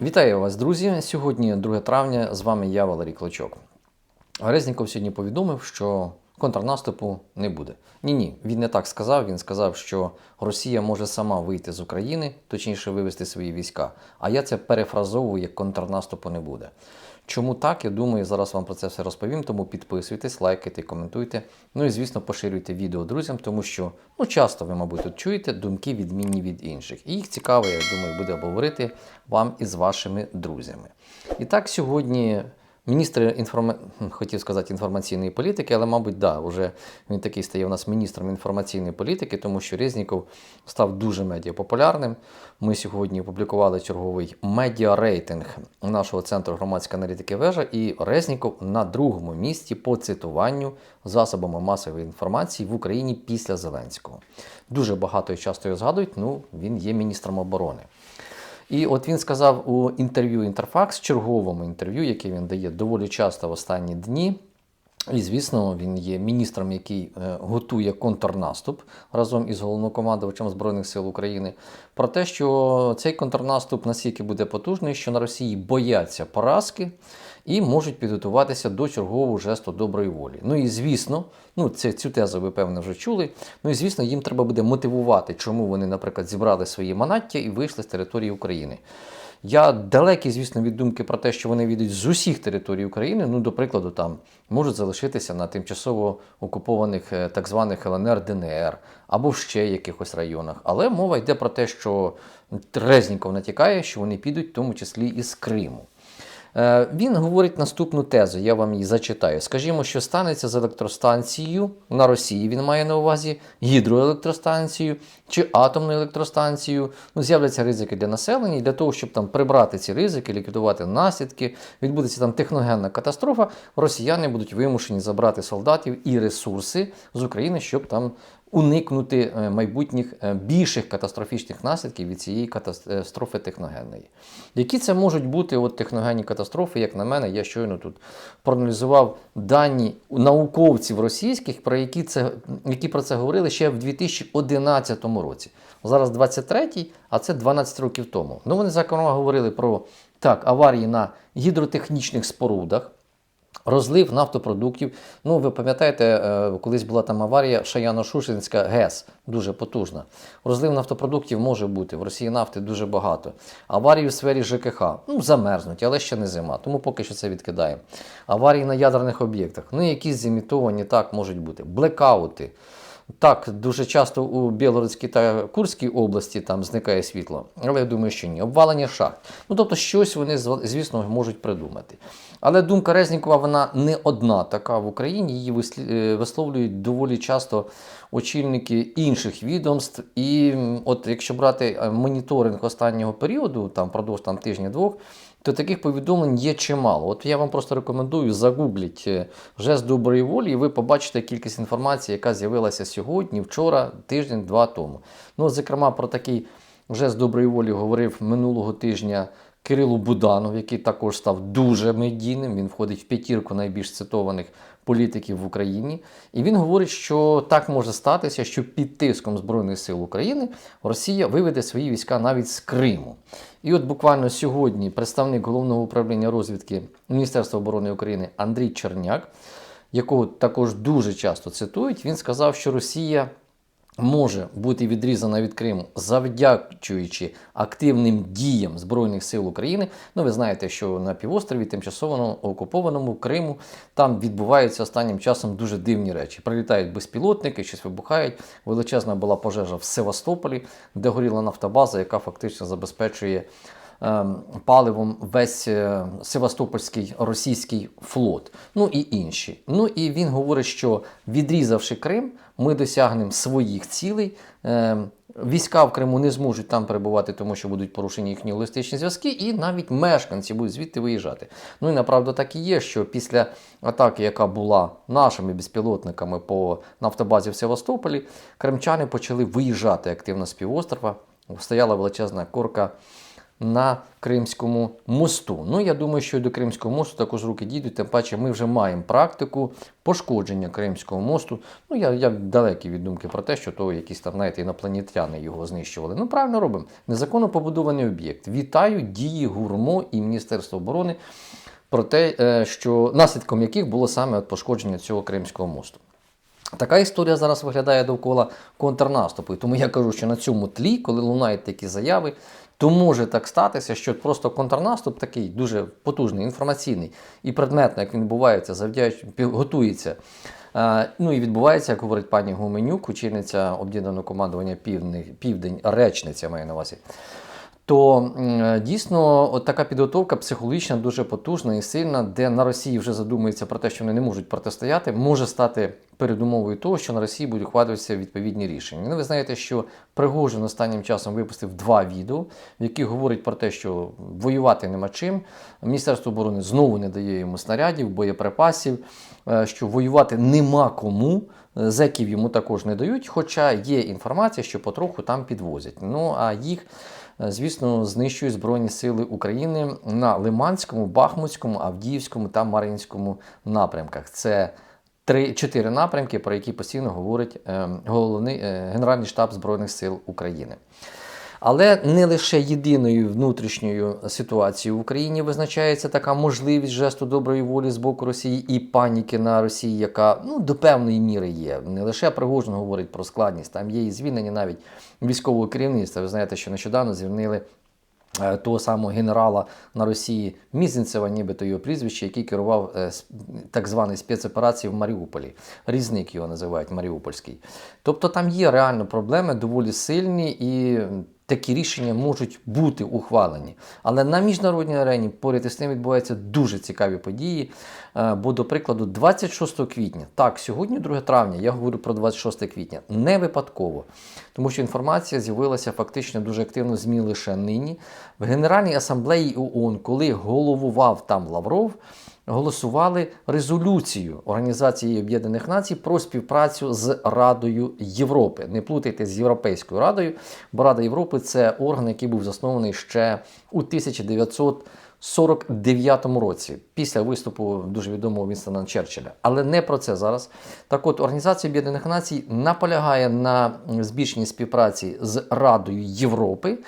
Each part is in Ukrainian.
Вітаю вас, друзі! Сьогодні 2 травня. З вами я, Валерій Клочок. Резніков сьогодні повідомив, що контрнаступу не буде. Ні, ні, він не так сказав. Він сказав, що Росія може сама вийти з України, точніше вивести свої війська. А я це перефразовую, як контрнаступу не буде. Чому так? Я думаю, зараз вам про це все розповім. Тому підписуйтесь, лайкайте, коментуйте. Ну і звісно, поширюйте відео друзям, тому що ну часто ви, мабуть, тут чуєте думки відмінні від інших. І їх цікаво, я думаю, буде обговорити вам із вашими друзями. І так, сьогодні міністр інформа... хотів сказати інформаційної політики, але, мабуть, да, вже він такий стає у нас міністром інформаційної політики, тому що Резніков став дуже медіапопулярним. Ми сьогодні опублікували черговий медіарейтинг нашого центру громадської аналітики вежа, і Резніков на другому місці по цитуванню засобами масової інформації в Україні після Зеленського. Дуже багато і часто його згадують. Ну, він є міністром оборони. І от він сказав у інтерв'ю Інтерфакс, черговому інтерв'ю, яке він дає доволі часто в останні дні. І, звісно, він є міністром, який е, готує контрнаступ разом із головнокомандувачем Збройних сил України. Про те, що цей контрнаступ настільки буде потужний, що на Росії бояться поразки і можуть підготуватися до чергового жесту доброї волі. Ну і звісно, ну це цю тезу ви певно вже чули. Ну і звісно, їм треба буде мотивувати, чому вони, наприклад, зібрали свої манаття і вийшли з території України. Я далекий, звісно, від думки про те, що вони відуть з усіх територій України. Ну, до прикладу, там можуть залишитися на тимчасово окупованих е, так званих ЛНР, ДНР або ще якихось районах. Але мова йде про те, що Резніков натякає, що вони підуть, в тому числі із Криму. Е, Він говорить наступну тезу, я вам її зачитаю. Скажімо, що станеться з електростанцією на Росії. Він має на увазі гідроелектростанцію чи атомну електростанцію. Ну, з'являться ризики для населення, і для того, щоб там прибрати ці ризики, ліквідувати наслідки, відбудеться там техногенна катастрофа. Росіяни будуть вимушені забрати солдатів і ресурси з України, щоб там уникнути е, майбутніх е, більших катастрофічних наслідків від цієї катастрофи техногенної. Які це можуть бути от техногенні катастрофи, як на мене, я щойно тут проаналізував дані науковців російських, про які це які про це говорили ще в 2011 році. Зараз 23-й, а це 12 років тому. Ну вони зокрема говорили про так, аварії на гідротехнічних спорудах. Розлив нафтопродуктів. Ну, ви пам'ятаєте, е, колись була там аварія Шаяно-Шушинська ГЕС, дуже потужна. Розлив нафтопродуктів може бути. В Росії нафти дуже багато. Аварії в сфері ЖКХ. Ну, замерзнуть, але ще не зима, тому поки що це відкидаємо. Аварії на ядерних об'єктах. Ну, якісь зімітовані так можуть бути. Блекаути. Так, дуже часто у Білгородській та Курській області там зникає світло, але я думаю, що ні. Обвалення шахт. Ну тобто, щось вони, звісно, можуть придумати. Але думка Резнікова, вона не одна така в Україні. Її висловлюють доволі часто очільники інших відомств. І от якщо брати моніторинг останнього періоду, там впродовж там, тижня-двох, то таких повідомлень є чимало. От я вам просто рекомендую загугліть жест доброї волі, і ви побачите кількість інформації, яка з'явилася сьогодні, вчора, тиждень-два тому. Ну, зокрема, про такий жест доброї волі говорив минулого тижня. Кирилу Буданов, який також став дуже медійним, він входить в п'ятірку найбільш цитованих політиків в Україні. І він говорить, що так може статися, що під тиском Збройних сил України Росія виведе свої війська навіть з Криму. І от буквально сьогодні представник головного управління розвідки Міністерства оборони України Андрій Черняк, якого також дуже часто цитують, він сказав, що Росія може бути відрізана від Криму, завдячуючи активним діям Збройних сил України. Ну, ви знаєте, що на півострові, тимчасово окупованому Криму, там відбуваються останнім часом дуже дивні речі. Прилітають безпілотники, щось вибухають. Величезна була пожежа в Севастополі, де горіла нафтобаза, яка фактично забезпечує. Ем, паливом весь е, Севастопольський російський флот, ну і інші. Ну і він говорить, що відрізавши Крим, ми досягнемо своїх цілей. Ем, війська в Криму не зможуть там перебувати, тому що будуть порушені їхні логістичні зв'язки, і навіть мешканці будуть звідти виїжджати. Ну і направду так і є, що після атаки, яка була нашими безпілотниками по нафтобазі в Севастополі, кримчани почали виїжджати активно з півострова. Стояла величезна корка на Кримському мосту. Ну, я думаю, що і до Кримського мосту також руки дійдуть, тим паче ми вже маємо практику пошкодження Кримського мосту. Ну, я, я далекий від думки про те, що то якісь там, знаєте, інопланетяни його знищували. Ну, правильно робимо. Незаконно побудований об'єкт. Вітаю дії ГУРМО і Міністерства оборони про те, е, що наслідком яких було саме от пошкодження цього Кримського мосту. Така історія зараз виглядає довкола контрнаступу. І тому я кажу, що на цьому тлі, коли лунають такі заяви, то може так статися, що просто контрнаступ такий дуже потужний, інформаційний і предметно, як він відбувається, завдячуючи готується. Е, Ну і відбувається, як говорить пані Гуменюк, очільниця об'єднаного командування Південь, Південь, речниця має на увазі то дійсно от така підготовка психологічна дуже потужна і сильна, де на Росії вже задумується про те, що вони не можуть протистояти, може стати передумовою того, що на Росії будуть ухвалюватися відповідні рішення. Ну, ви знаєте, що Пригожин останнім часом випустив два відео, в яких говорить про те, що воювати нема чим. Міністерство оборони знову не дає йому снарядів, боєприпасів, е, що воювати нема кому. Е, Зеків йому також не дають, хоча є інформація, що потроху там підвозять. Ну а їх, е, звісно, знищують Збройні Сили України на Лиманському, Бахмутському, Авдіївському та Мар'їнському напрямках. Це три чотири напрямки, про які постійно говорить е, головний е, Генеральний штаб Збройних сил України. Але не лише єдиною внутрішньою ситуацією в Україні визначається така можливість жесту доброї волі з боку Росії і паніки на Росії, яка ну до певної міри є. Не лише Пригожин говорить про складність, там є і звільнення навіть військового керівництва. Ви знаєте, що нещодавно звільнили. е, Того самого генерала на Росії Мізінцева, нібито його прізвище, який керував е, так званий спецоперації в Маріуполі. Різник його називають Маріупольський. Тобто там є реально проблеми доволі сильні і такі рішення можуть бути ухвалені. Але на міжнародній арені поряд із тим відбуваються дуже цікаві події. Е, Бо, до прикладу, 26 квітня, так, сьогодні 2 травня, я говорю про 26 квітня, не випадково, тому що інформація з'явилася фактично дуже активно ЗМІ лише нині. В Генеральній асамблеї ООН, коли головував там Лавров, голосували резолюцію Організації Об'єднаних Націй про співпрацю з Радою Європи. Не плутайте з Європейською Радою, бо Рада Європи це орган, який був заснований ще у 1949 році, після виступу дуже відомого Вінстона Черчилля. Але не про це зараз. Так от, Організація Об'єднаних Націй наполягає на збільшенні співпраці з Радою Європи.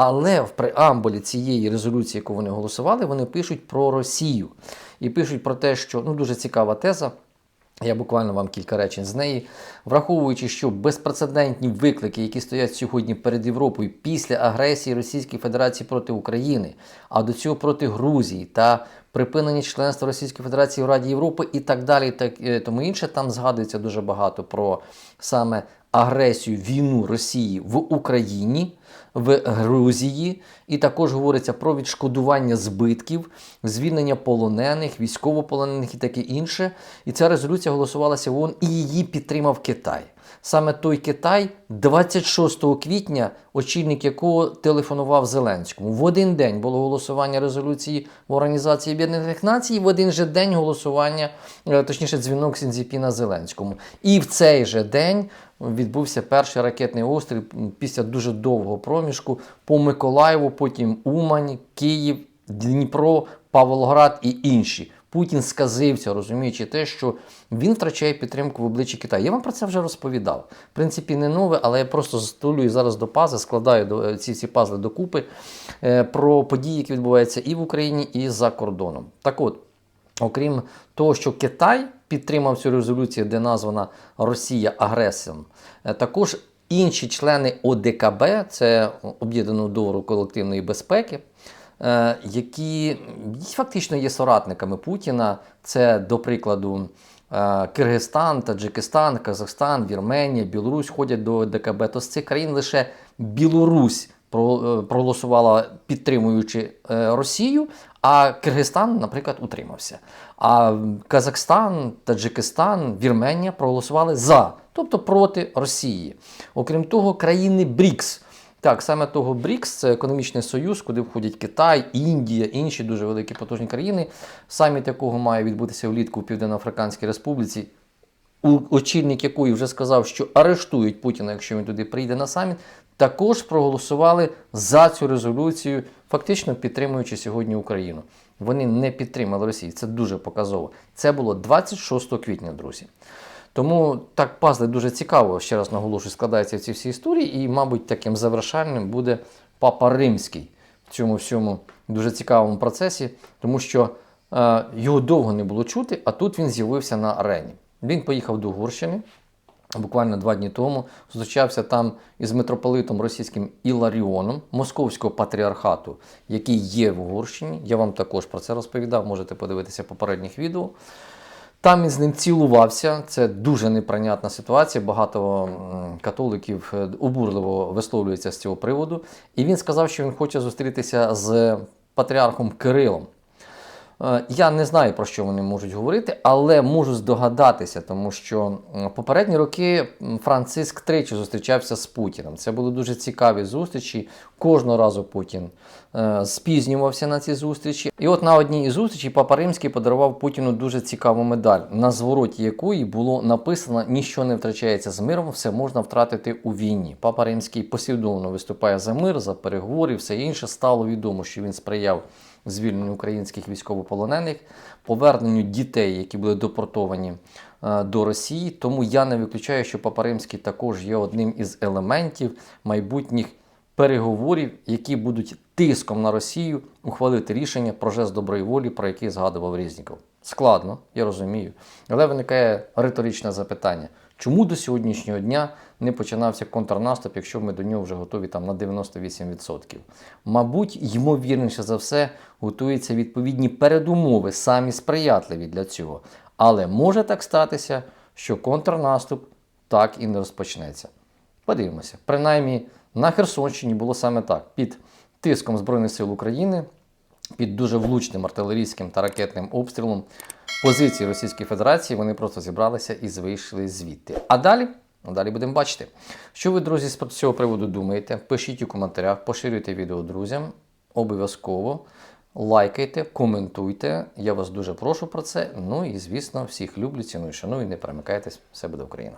Але в преамбулі цієї резолюції, яку вони голосували, вони пишуть про Росію і пишуть про те, що ну дуже цікава теза. Я буквально вам кілька речень з неї, враховуючи, що безпрецедентні виклики, які стоять сьогодні перед Європою після агресії Російської Федерації проти України, а до цього проти Грузії та припинення членства Російської Федерації в Раді Європи і так далі, так е, тому інше, там згадується дуже багато про саме агресію, війну Росії в Україні, в Грузії, і також говориться про відшкодування збитків, звільнення полонених, військовополонених і таке інше. І ця резолюція голосувалася в ООН, і її підтримав Китай. Саме той Китай 26 квітня, очільник якого телефонував Зеленському. В один день було голосування резолюції в Організації Об'єднаних Націй, в один же день голосування, е, точніше, дзвінок Сінзіпіна Зеленському. І в цей же день відбувся перший ракетний остріл після дуже довгого проміжку по Миколаєву, потім Умань, Київ, Дніпро, Павлоград і інші. Путін сказився, розуміючи те, що він втрачає підтримку в обличчі Китаю. Я вам про це вже розповідав. В принципі, не нове, але я просто стулюю зараз до пази, складаю до, е, ці всі пазли докупи е, про події, які відбуваються і в Україні, і за кордоном. Так от, Окрім того, що Китай підтримав цю резолюцію, де названа Росія агресором, е, також інші члени ОДКБ, це Об'єднаного договору колективної безпеки, які фактично є соратниками Путіна. Це, до прикладу, е, Киргизстан, Таджикистан, Казахстан, Вірменія, Білорусь ходять до ОДКБ. То з цих країн лише Білорусь е, проголосувала підтримуючи е, Росію, а Киргизстан, наприклад, утримався. А Казахстан, Таджикистан, Вірменія проголосували за, тобто проти Росії. Окрім того, країни БРІКС. Так, саме того БРІКС це економічний союз, куди входять Китай, Індія, інші дуже великі потужні країни, саміт якого має відбутися влітку у Південно-Африканській Республіці очільник якої вже сказав, що арештують Путіна, якщо він туди прийде на саміт. також проголосували за цю резолюцію, фактично підтримуючи сьогодні Україну. Вони не підтримали Росію. Це дуже показово. Це було 26 квітня, друзі. Тому так пазли дуже цікаво, ще раз наголошую, складаються ці всі історії, і, мабуть, таким завершальним буде Папа Римський в цьому всьому дуже цікавому процесі, тому що е, його довго не було чути, а тут він з'явився на арені. Він поїхав до Угорщини. Буквально два дні тому зустрічався там із митрополитом російським Іларіоном Московського патріархату, який є в Угорщині. Я вам також про це розповідав, можете подивитися попередніх відео. Там він з ним цілувався. Це дуже неприйнятна ситуація. Багато католиків е, обурливо висловлюється з цього приводу. І він сказав, що він хоче зустрітися з патріархом Кирилом. Е, Я не знаю, про що вони можуть говорити, але можу здогадатися, тому що попередні роки Франциск тричі зустрічався з Путіним. Це були дуже цікаві зустрічі. Кожного разу Путін е, спізнювався на ці зустрічі. І от на одній із зустрічей Папа Римський подарував Путіну дуже цікаву медаль, на звороті якої було написано Ніщо не втрачається з миром, все можна втратити у війні. Папа Римський послідовно виступає за мир, за переговори, все інше стало відомо, що він сприяв звільненню українських військовополонених, поверненню дітей, які були депортовані е, до Росії. Тому я не виключаю, що Папа Римський також є одним із елементів майбутніх переговорів, які будуть тиском на Росію ухвалити рішення про жест доброї волі, про який згадував Різніков. Складно, я розумію. Але виникає риторичне запитання: чому до сьогоднішнього дня не починався контрнаступ, якщо ми до нього вже готові там на 98%? Мабуть, ймовірніше за все, готуються відповідні передумови, самі сприятливі для цього. Але може так статися, що контрнаступ так і не розпочнеться. Подивимося. Принаймні на Херсонщині було саме так. Під тиском Збройних сил України, під дуже влучним артилерійським та ракетним обстрілом позиції Російської Федерації вони просто зібралися і вийшли звідти. А далі? Ну, далі будемо бачити. Що ви, друзі, з цього приводу думаєте? Пишіть у коментарях, поширюйте відео друзям. Обов'язково лайкайте, коментуйте. Я вас дуже прошу про це. Ну і звісно, всіх люблю, ціную, шаную. Не перемикайтесь. Все буде Україна.